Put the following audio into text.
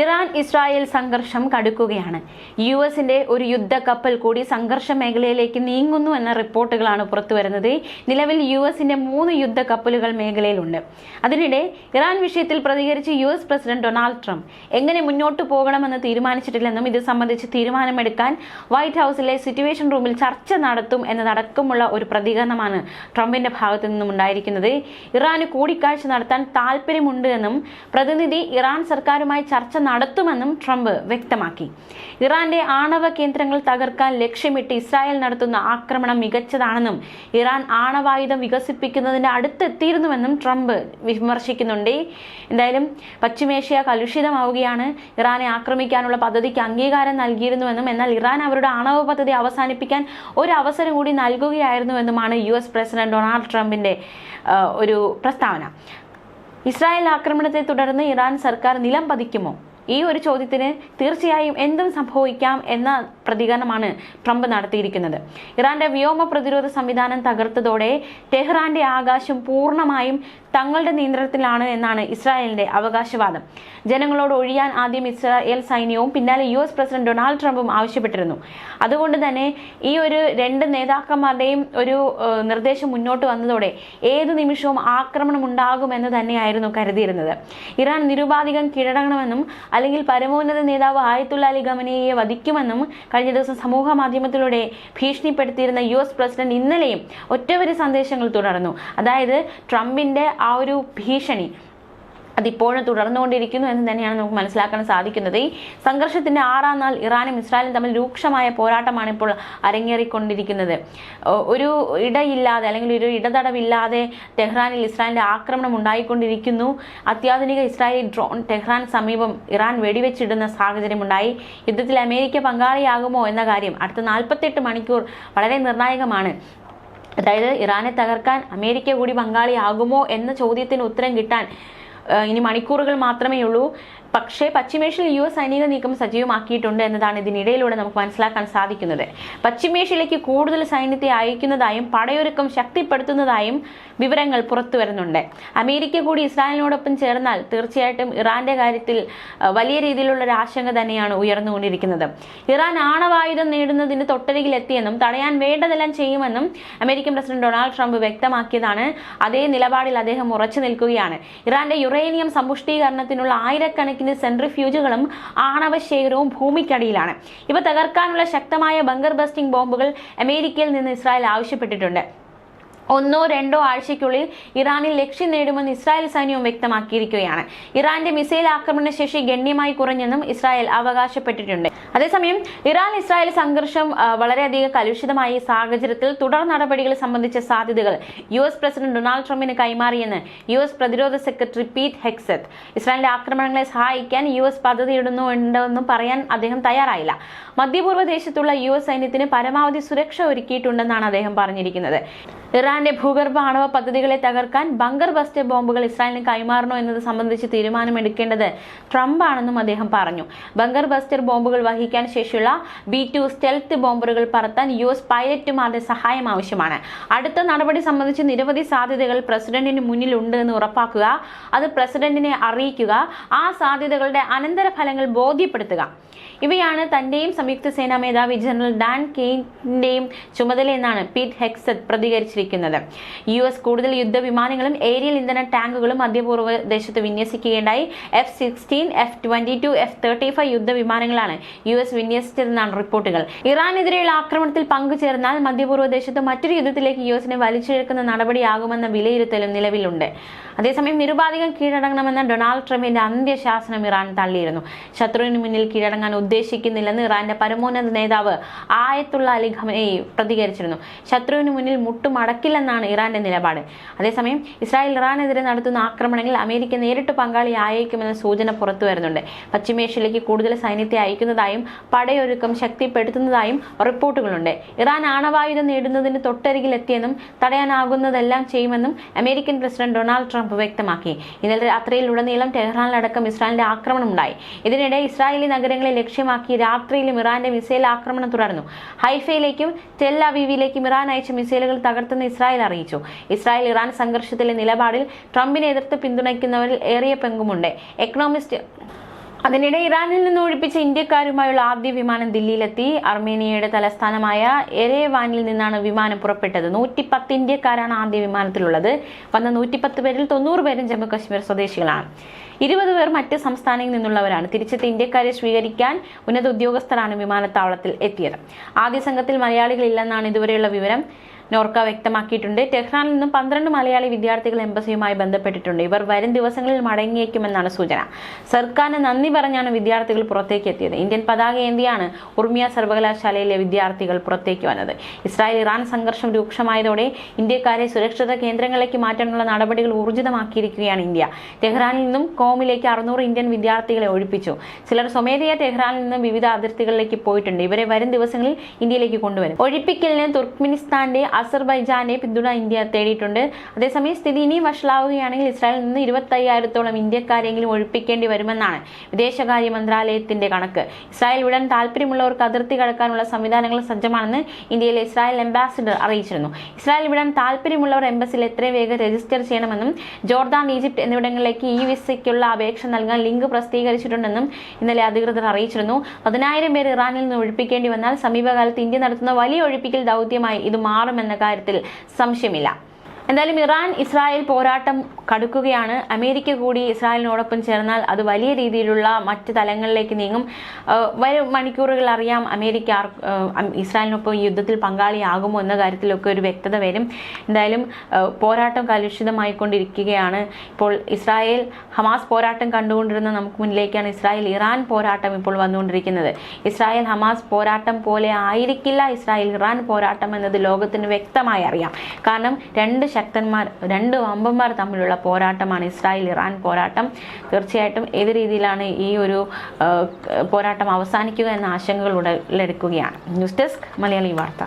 Iran Israel സംഘർഷം കടുക്കുകയാണ്. U എസിന്റെ ഒരു യുദ്ധക്കപ്പൽ കൂടി സംഘർഷ മേഖലയിലേക്ക് നീങ്ങുന്നു എന്ന റിപ്പോർട്ടുകളാണ് പുറത്തുവരുന്നത്. നിലവിൽ യു എസിന്റെ മൂന്ന് യുദ്ധക്കപ്പലുകൾ മേഖലയിലുണ്ട്. അതിനിടെ ഇറാൻ വിഷയത്തിൽ പ്രതികരിച്ച് U S president Donald Trump എങ്ങനെ മുന്നോട്ട് പോകണമെന്ന് തീരുമാനിച്ചിട്ടില്ലെന്നും ഇത് സംബന്ധിച്ച് തീരുമാനമെടുക്കാൻ വൈറ്റ് ഹൗസിലെ സിറ്റുവേഷൻ റൂമിൽ ചർച്ച നടത്തും എന്നതടക്കമുള്ള ഒരു പ്രതികരണമാണ് ട്രംപിന്റെ ഭാഗത്തു നിന്നും ഉണ്ടായിരിക്കുന്നത്. ഇറാന് കൂടിക്കാഴ്ച നടത്താൻ താല്പര്യമുണ്ട് എന്നും പ്രതിനിധി ഇറാൻ സർക്കാരുമായി ചർച്ച നടത്തുമെന്നും ട്രംപ് വ്യക്തമാക്കി. ഇറാന്റെ ആണവ കേന്ദ്രങ്ങൾ തകർക്കാൻ ലക്ഷ്യമിട്ട് ഇസ്രായേൽ നടത്തുന്ന ആക്രമണം മികച്ചതാണെന്നും ഇറാൻ ആണവായുധം വികസിപ്പിക്കുന്നതിന് അടുത്തെത്തിയിരുന്നുവെന്നും ട്രംപ് വിമർശിക്കുന്നുണ്ട്. എന്തായാലും പശ്ചിമേഷ്യ കലുഷിതമാവുകയാണ്. ഇറാനെ ആക്രമിക്കാനുള്ള പദ്ധതിക്ക് അംഗീകാരം നൽകിയിരുന്നുവെന്നും എന്നാൽ ഇറാൻ അവരുടെ ആണവ പദ്ധതി അവസാനിപ്പിക്കാൻ ഒരു അവസരം കൂടി നൽകുകയായിരുന്നുവെന്നുമാണ് യു എസ് പ്രസിഡന്റ് ഡൊണാൾഡ് ട്രംപിന്റെ ഒരു പ്രസ്താവന. ഇസ്രായേൽ ആക്രമണത്തെ തുടർന്ന് ഇറാൻ സർക്കാർ നിലം പതിക്കുമോ? ഈ ഒരു ചോദ്യത്തിന് തീർച്ചയായും എന്തും സംഭവിക്കാം എന്ന പ്രതികരണമാണ് ട്രംപ് നടത്തിയിരിക്കുന്നത്. ഇറാന്റെ വ്യോമ പ്രതിരോധ സംവിധാനം തകർത്തതോടെ ടെഹ്റാന്റെ ആകാശം പൂർണമായും തങ്ങളുടെ നിയന്ത്രണത്തിലാണ് എന്നാണ് ഇസ്രായേലിന്റെ അവകാശവാദം. ജനങ്ങളോട് ഒഴിയാൻ ആദ്യം ഇസ്രായേൽ സൈന്യവും പിന്നാലെ യു എസ് പ്രസിഡന്റ് ഡൊണാൾഡ് ട്രംപും ആവശ്യപ്പെട്ടിരുന്നു. അതുകൊണ്ട് തന്നെ ഈ ഒരു രണ്ട് നേതാക്കന്മാരുടെയും ഒരു നിർദ്ദേശം മുന്നോട്ട് വന്നതോടെ ഏത് നിമിഷവും ആക്രമണം ഉണ്ടാകുമെന്ന് തന്നെയായിരുന്നു കരുതിയിരുന്നത്. ഇറാൻ നിരുപാധികം കീഴടങ്ങണമെന്നും അല്ലെങ്കിൽ പരമോന്നത നേതാവ് ആയത്തുള്ള അലി ഖമനയെ വധിക്കുമെന്നും കഴിഞ്ഞ ദിവസം സമൂഹ മാധ്യമത്തിലൂടെ ഭീഷണിപ്പെടുത്തിയിരുന്ന യു എസ് പ്രസിഡന്റ് ഇന്നലെയും ഒറ്റവരി സന്ദേശങ്ങൾ തുടർന്നു. അതായത് ട്രംപിന്റെ ആ ഒരു ഭീഷണി അതിപ്പോഴും തുടർന്നുകൊണ്ടിരിക്കുന്നു എന്ന് തന്നെയാണ് നമുക്ക് മനസ്സിലാക്കാൻ സാധിക്കുന്നത്. ഈ സംഘർഷത്തിന്റെ ആറാം നാൾ ഇറാനും ഇസ്രായേലും തമ്മിൽ രൂക്ഷമായ പോരാട്ടമാണ് ഇപ്പോൾ അരങ്ങേറിക്കൊണ്ടിരിക്കുന്നത്. ഒരു ഇടയില്ലാതെ അല്ലെങ്കിൽ ഒരു ഇടതടവില്ലാതെ ടെഹ്റാനിൽ ഇസ്രായേലിന്റെ ആക്രമണം ഉണ്ടായിക്കൊണ്ടിരിക്കുന്നു. അത്യാധുനിക ഇസ്രായേലി ഡ്രോൺ ടെഹ്റാൻ സമീപം ഇറാൻ വെടിവെച്ചിടുന്ന സാഹചര്യമുണ്ടായി യുദ്ധത്തിൽ അമേരിക്ക പങ്കാളിയാകുമോ എന്ന കാര്യം അടുത്ത നാൽപ്പത്തെട്ട് മണിക്കൂർ വളരെ നിർണായകമാണ്. അതായത് ഇറാനെ തകർക്കാൻ അമേരിക്ക കൂടി പങ്കാളിയാകുമോ എന്ന ചോദ്യത്തിന് ഉത്തരം കിട്ടാൻ ഇനി മണിക്കൂറുകൾ മാത്രമേ ഉള്ളൂ പക്ഷേ പശ്ചിമേഷ്യയിൽ യു എസ് സൈനിക നീക്കം സജീവമാക്കിയിട്ടുണ്ട് എന്നതാണ് ഇതിനിടയിലൂടെ നമുക്ക് മനസ്സിലാക്കാൻ സാധിക്കുന്നത്. പശ്ചിമേഷ്യയിലേക്ക് കൂടുതൽ സൈന്യത്തെ അയക്കുന്നതായും പടയൊരുക്കം ശക്തിപ്പെടുത്തുന്നതായും വിവരങ്ങൾ പുറത്തു വരുന്നുണ്ട്. അമേരിക്ക കൂടി ഇസ്രായേലിനോടൊപ്പം ചേർന്നാൽ തീർച്ചയായിട്ടും ഇറാന്റെ കാര്യത്തിൽ വലിയ രീതിയിലുള്ള ഒരു ആശങ്ക തന്നെയാണ് ഉയർന്നുകൊണ്ടിരിക്കുന്നത്. ഇറാൻ ആണവായുധം നേടുന്നതിന് തൊട്ടരികിലെത്തിയെന്നും തടയാൻ വേണ്ടതെല്ലാം ചെയ്യുമെന്നും അമേരിക്കൻ പ്രസിഡന്റ് ഡൊണാൾഡ് ട്രംപ് വ്യക്തമാക്കിയതാണ്. അതേ നിലപാടിൽ അദ്ദേഹം ഉറച്ചു നിൽക്കുകയാണ്. ഇറാന്റെ യുറേനിയം സമ്പുഷ്ടീകരണത്തിനുള്ള ആയിരക്കണക്കിന് സെൻട്രിഫ്യൂജുകളും ആണവ ശേഖരവും ഭൂമിക്കടിയിലാണ്. ഇവ തകർക്കാനുള്ള ശക്തമായ ബങ്കർ ബസ്റ്റിംഗ് ബോംബുകൾ അമേരിക്കയിൽ നിന്ന് ഇസ്രായേൽ ആവശ്യപ്പെട്ടിട്ടുണ്ട്. ഒന്നോ രണ്ടോ ആഴ്ചയ്ക്കുള്ളിൽ ഇറാനിൽ ലക്ഷ്യം നേടുമെന്ന് ഇസ്രായേൽ സൈന്യവും വ്യക്തമാക്കിയിരിക്കുകയാണ്. ഇറാന്റെ മിസൈൽ ആക്രമണ ശേഷി ഗണ്യമായി കുറഞ്ഞെന്നും ഇസ്രായേൽ അവകാശപ്പെട്ടിട്ടുണ്ട്. അതേസമയം ഇറാൻ ഇസ്രായേൽ സംഘർഷം വളരെയധികം കലുഷിതമായ സാഹചര്യത്തിൽ തുടർ നടപടികൾ സംബന്ധിച്ച സാധ്യതകൾ യു എസ് പ്രസിഡന്റ് ഡൊണാൾഡ് ട്രംപിന് കൈമാറിയെന്ന് യു എസ് പ്രതിരോധ സെക്രട്ടറി പീറ്റ് ഹെക്സത്ത്. ഇസ്രായേലിന്റെ ആക്രമണങ്ങളെ സഹായിക്കാൻ യു എസ് പദ്ധതിയിടുന്നുണ്ടെന്നും പറയാൻ അദ്ദേഹം തയ്യാറായില്ല. മധ്യപൂർവ ദേശത്തുള്ള യു എസ് സൈന്യത്തിന് പരമാവധി സുരക്ഷ ഒരുക്കിയിട്ടുണ്ടെന്നാണ് അദ്ദേഹം പറഞ്ഞിരിക്കുന്നത്. ഇറാന്റെ ഭൂഗർഭ ആണവ പദ്ധതികളെ തകർക്കാൻ ബങ്കർ ബസ്റ്റർ ബോംബുകൾ ഇസ്രായേലിന് കൈമാറണോ എന്നത് സംബന്ധിച്ച് തീരുമാനമെടുക്കേണ്ടത് ട്രംപ് ആണെന്നും അദ്ദേഹം പറഞ്ഞു. ബങ്കർ ബസ്റ്റർ ബോംബുകൾ വഹിക്കാൻ ശേഷിയുള്ള ബി ടു സ്റ്റെൽത്ത് ബോംബറുകൾ പറത്താൻ യു എസ് പൈലറ്റുമാരുടെ സഹായം ആവശ്യമാണ്. അടുത്ത നടപടി സംബന്ധിച്ച് നിരവധി സാധ്യതകൾ പ്രസിഡന്റിന് മുന്നിൽ ഉണ്ട് എന്ന് ഉറപ്പാക്കുക അത് പ്രസിഡന്റിനെ അറിയിക്കുക ആ സാധ്യതകളുടെ അനന്തരഫലങ്ങൾ ബോധ്യപ്പെടുത്തുക. ഇവയാണ് തന്റെയും സംയുക്ത സേനാ മേധാവി ജനറൽ ഡാൻ കെയിന്റെയും ചുമതലയെന്നാണ് പീറ്റ് ഹെക്സത്ത് പ്രതികരിച്ചിരിക്കുന്നത്. യു എസ് കൂടുതൽ യുദ്ധവിമാനങ്ങളും ഏരിയൽ ഇന്ധന ടാങ്കുകളും മധ്യപൂർവ ദേശത്ത് വിന്യസിക്കുകയുണ്ടായി. F sixteen F twenty two F thirty five യുദ്ധവിമാനങ്ങളാണ് U S വിന്യസിച്ചതെന്നാണ് റിപ്പോർട്ടുകൾ. ഇറാനെതിരെയുള്ള ആക്രമണത്തിൽ പങ്കുചേർന്നാൽ മധ്യപൂർവ ദേശത്ത് മറ്റൊരു യുദ്ധത്തിലേക്ക് യു എസിനെ വലിച്ചിഴക്കുന്ന നടപടിയാകുമെന്ന വിലയിരുത്തലും നിലവിലുണ്ട്. അതേസമയം നിരുപാധികം കീഴടങ്ങണമെന്ന ഡൊണാൾഡ് ട്രംപിന്റെ അന്ത്യശാസനം ഇറാൻ തള്ളിയിരുന്നു. ശത്രുവിന് മുന്നിൽ കീഴടങ്ങാൻ ഉദ്ദേശിക്കുന്നില്ലെന്ന് ഇറാന്റെ പരമോന്നത നേതാവ് ആയത്തുള്ള അലി പ്രതികരിച്ചിരുന്നു. ശത്രുവിന് മുന്നിൽ മുട്ടുമടക്കില്ലെന്നാണ് ഇറാന്റെ നിലപാട്. അതേസമയം ഇസ്രായേൽ ഇറാനെതിരെ നടത്തുന്ന ആക്രമണങ്ങളിൽ അമേരിക്ക നേരിട്ട് പങ്കാളിയായേക്കുമെന്ന സൂചന പുറത്തു വരുന്നുണ്ട്. പശ്ചിമേഷ്യയിലേക്ക് കൂടുതൽ സൈന്യത്തെ അയക്കുന്നതായും പടയൊരുക്കം ശക്തിപ്പെടുത്തുന്നതായും റിപ്പോർട്ടുകളുണ്ട്. ഇറാൻ ആണവായുധം നേടുന്നതിന് തൊട്ടരികിൽ എത്തിയെന്നും തടയാനാകുന്നതെല്ലാം ചെയ്യുമെന്നും അമേരിക്കൻ പ്രസിഡന്റ് ഡൊണാൾഡ് ട്രംപ് വ്യക്തമാക്കി. ഇന്നലെ രാത്രിയിലുടനീളം ടെഹ്റാനിലടക്കം ഇസ്രായേലിന്റെ ആക്രമണം ഉണ്ടായി ഇതിനിടെ ഇസ്രായേലി നഗരങ്ങളെ ലക്ഷ്യമാക്കി രാത്രിയിലും ഇറാന്റെ മിസൈൽ ആക്രമണം തുടർന്നു. ഹൈഫയിലേക്കും ടെൽ അവീവിലേക്കും ഇറാൻ അയച്ച മിസൈലുകൾ തകർത്തുന്ന ഇസ്രായേൽ ഇസ്രായേൽ അറിയിച്ചു. ഇസ്രായേൽ ഇറാൻ സംഘർഷത്തിലെ നിലപാടിൽ ട്രംപിനെ എതിർത്ത് പിന്തുണയ്ക്കുന്നവരിൽ ഏറിയ പങ്കുമുണ്ട്. എക്കണോമിസ്റ്റ് അതിനിടെ ഇറാനിൽ നിന്ന് ഒഴിപ്പിച്ച ഇന്ത്യക്കാരുമായുള്ള ആദ്യ വിമാനം ദില്ലിയിലെത്തി. അർമേനിയയുടെ തലസ്ഥാനമായ എരേവാനിൽ നിന്നാണ് വിമാനം പുറപ്പെട്ടത്. നൂറ്റിപ്പത്ത് ഇന്ത്യക്കാരാണ് ആദ്യ വിമാനത്തിലുള്ളത്. വന്ന നൂറ്റിപ്പത്ത് പേരിൽ തൊണ്ണൂറ് പേരും ജമ്മു കശ്മീർ സ്വദേശികളാണ്. ഇരുപത് പേർ മറ്റ് സംസ്ഥാനങ്ങളിൽ നിന്നുള്ളവരാണ്. തിരിച്ചെത്തിയ ഇന്ത്യക്കാരെ സ്വീകരിക്കാൻ ഉന്നത ഉദ്യോഗസ്ഥരാണ് വിമാനത്താവളത്തിൽ എത്തിയത്. ആദ്യ സംഘത്തിൽ മലയാളികളില്ലെന്നാണ് ഇതുവരെയുള്ള വിവരം. നോർക്ക വ്യക്തമാക്കിയിട്ടുണ്ട്. ടെഹ്റാനിൽ നിന്നും പന്ത്രണ്ട് മലയാളി വിദ്യാർത്ഥികൾ എംബസിയുമായി ബന്ധപ്പെട്ടിട്ടുണ്ട്. ഇവർ വരും ദിവസങ്ങളിൽ മടങ്ങിയേക്കുമെന്നാണ് സൂചന. സർക്കാരിന് നന്ദി പറഞ്ഞാണ് വിദ്യാർത്ഥികൾ പുറത്തേക്ക് എത്തിയത്. ഇന്ത്യൻ പതാക ഏന്തിയാണ് ഉർമിയ സർവകലാശാലയിലെ വിദ്യാർത്ഥികൾ പുറത്തേക്ക് വന്നത്. ഇസ്രായേൽ ഇറാൻ സംഘർഷം രൂക്ഷമായതോടെ ഇന്ത്യക്കാരെ സുരക്ഷിത കേന്ദ്രങ്ങളിലേക്ക് മാറ്റാനുള്ള നടപടികൾ ഊർജിതമാക്കിയിരിക്കുകയാണ് ഇന്ത്യ. ടെഹ്റാനിൽ നിന്നും കോമിലേക്ക് അറുന്നൂറ് ഇന്ത്യൻ വിദ്യാർത്ഥികളെ ഒഴിപ്പിച്ചു. ചിലർ സ്വമേധയാ ടെഹ്റാനിൽ നിന്നും വിവിധ അതിർത്തികളിലേക്ക് പോയിട്ടുണ്ട്. ഇവരെ വരും ദിവസങ്ങളിൽ ഇന്ത്യയിലേക്ക് കൊണ്ടുവരും. ഒഴിപ്പിക്കലിന് തുർക്ക്മിനിസ്ഥാന്റെ അസർബൈജാനെ പിന്തുണ ഇന്ത്യ തേടിയിട്ടുണ്ട്. അതേസമയം സ്ഥിതി ഇനിയും വഷളാവുകയാണെങ്കിൽ ഇസ്രായേലിൽ നിന്ന് ഇരുപത്തയ്യായിരത്തോളം ഇന്ത്യക്കാരെങ്കിലും ഒഴിപ്പിക്കേണ്ടി വരുമെന്നാണ് വിദേശകാര്യ മന്ത്രാലയത്തിന്റെ കണക്ക്. ഇസ്രായേൽ വിടാൻ താല്പര്യമുള്ളവർക്ക് അതിർത്തി കടക്കാനുള്ള സംവിധാനങ്ങൾ സജ്ജമാണെന്ന് ഇന്ത്യയിലെ ഇസ്രായേൽ അംബാസിഡർ അറിയിച്ചിരുന്നു. ഇസ്രായേൽ വിടാൻ താല്പര്യമുള്ളവർ എംബസിയിൽ എത്രയും വേഗം രജിസ്റ്റർ ചെയ്യണമെന്നും ജോർദാൻ ഈജിപ്ത് എന്നിവിടങ്ങളിലേക്ക് ഈ വിസയ്ക്കുള്ള അപേക്ഷ നൽകാൻ ലിങ്ക് പ്രസിദ്ധീകരിച്ചിട്ടുണ്ടെന്നും ഇന്നലെ അധികൃതർ അറിയിച്ചിരുന്നു. പതിനായിരം പേർ ഇറാനിൽ നിന്ന് ഒഴിപ്പിക്കേണ്ടി വന്നാൽ സമീപകാലത്ത് ഇന്ത്യ നടത്തുന്ന വലിയ ഒഴിപ്പിക്കൽ ദൗത്യമായി ഇത് മാറുമെന്ന കാര്യത്തിൽ സംശയമില്ല. എന്തായാലും ഇറാൻ ഇസ്രായേൽ പോരാട്ടം കടുക്കുകയാണ്. അമേരിക്ക കൂടി ഇസ്രായേലിനോടൊപ്പം ചേർന്നാൽ അത് വലിയ രീതിയിലുള്ള മറ്റ് തലങ്ങളിലേക്ക് നീങ്ങും. വരും മണിക്കൂറുകൾ അറിയാം അമേരിക്ക ഇസ്രായേലിനൊപ്പം യുദ്ധത്തിൽ പങ്കാളിയാകുമോ എന്ന കാര്യത്തിലൊക്കെ ഒരു വ്യക്തത വരും. എന്തായാലും പോരാട്ടം കലുഷിതമായിക്കൊണ്ടിരിക്കുകയാണ്. ഇപ്പോൾ ഇസ്രായേൽ ഹമാസ് പോരാട്ടം കണ്ടുകൊണ്ടിരുന്ന നമുക്ക് മുന്നിലേക്കാണ് ഇസ്രായേൽ ഇറാൻ പോരാട്ടം ഇപ്പോൾ വന്നുകൊണ്ടിരിക്കുന്നത്. ഇസ്രായേൽ ഹമാസ് പോരാട്ടം പോലെ ആയിരിക്കില്ല ഇസ്രായേൽ ഇറാൻ പോരാട്ടം എന്നത് ലോകത്തിന് വ്യക്തമായി അറിയാം. കാരണം രണ്ട് ശക്തന്മാർ രണ്ട് വമ്പന്മാർ തമ്മിലുള്ള പോരാട്ടമാണ് ഇസ്രായേൽ ഇറാൻ പോരാട്ടം. തീർച്ചയായിട്ടും ഏത് രീതിയിലാണ് ഈ ഒരു പോരാട്ടം അവസാനിക്കുക എന്ന ആശങ്കകൾ ഉടലെടുക്കുകയാണ്. ന്യൂസ് ഡെസ്ക് മലയാളി വാർത്ത.